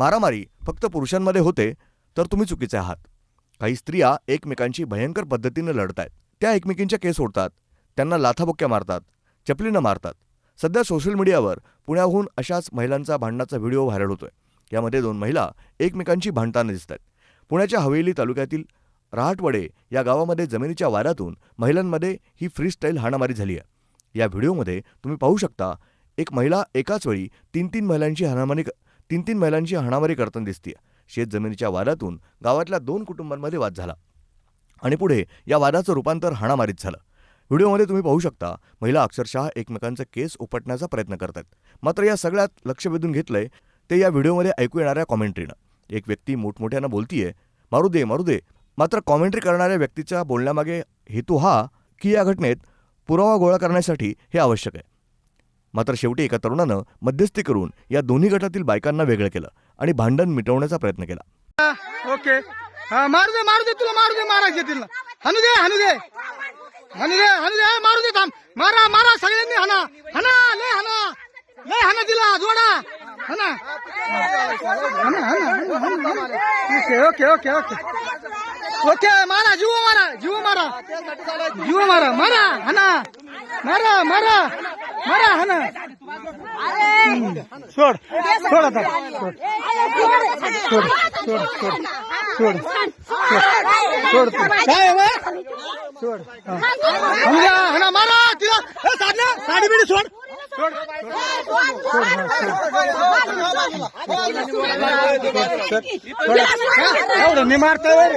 मारामारी फक्त पुरुषांमध्ये होते तर तुम्ही चुकीचे आहात. काही स्त्रिया एकमेकांशी भयंकर पद्धतीनं लढतायत. त्या एकमेकींच्या केस ओढतात त्यांना लाथाबुक्क्या मारतात चपलीनं मारतात. सध्या सोशल मीडियावर पुण्याहून अशाच महिलांचा भांडणाचा व्हिडिओ व्हायरल होतोय. यामध्ये दोन महिला एकमेकांशी भांडताना दिसत आहेत पुण्याच्या हवेली तालुक्यातील रहाटवडे या गावामध्ये जमिनीच्या वाऱ्यातून महिलांमध्ये ही फ्री स्टाईल हाणामारी झाली आहे. या व्हिडिओमध्ये तुम्ही पाहू शकता एक महिला एकाच वेळी तीन तीन महिलांची हाणामारी तीन तीन महिलांची हाणामारी करताना दिसतीय. शेत जमिनीच्या वादातून गावातल्या दोन कुटुंबांमध्ये वाद झाला. आणि पुढे या वादाचं रूपांतर हाणामारीत झालं. व्हिडिओमध्ये तुम्ही पाहू शकता महिला अक्षरशः एकमेकांचा केस उपटण्याचा प्रयत्न करतात. मात्र या सगळ्यात लक्ष वेधून घेतलंय ते या व्हिडिओमध्ये ऐकू येणाऱ्या कॉमेंट्रीनं. एक व्यक्ती मोठमोठ्यानं बोलतीये मारू दे मारू दे मात्र कॉमेंट्री करणाऱ्या व्यक्तीच्या बोलण्यामागे हेतू हा की या घटनेत पुरावा गोळा करण्यासाठी हे आवश्यक आहे. मात्र शेवटी एका तरुणानं मध्यस्थी करून या दोन्ही गटातील बायकांना वेगळं केलं आणि भांडण मिटवण्याचा प्रयत्न केला. ओके. हा मारू दे मारू दे तुला मारू दे मारायचे तिला. हनु दे हनु दे. हनु दे हनु दे मारू दे थांब. मारा मारा सगळ्यांनी हना हना लय हना ले हना दिला जोडा. हना हना हना ओके ओके ओके ओके. मारा जीव मारा जीव मारा. जीव मारा मारा हना मारा मारा. मारा हाना सोड सोड आता सोड सोड सोड सोड सोड सोड. काय? सोड हा. मारा तिला ए, साधना साडी बिडी सोड सोड सोड हा, सोड. हा, मी मारतोय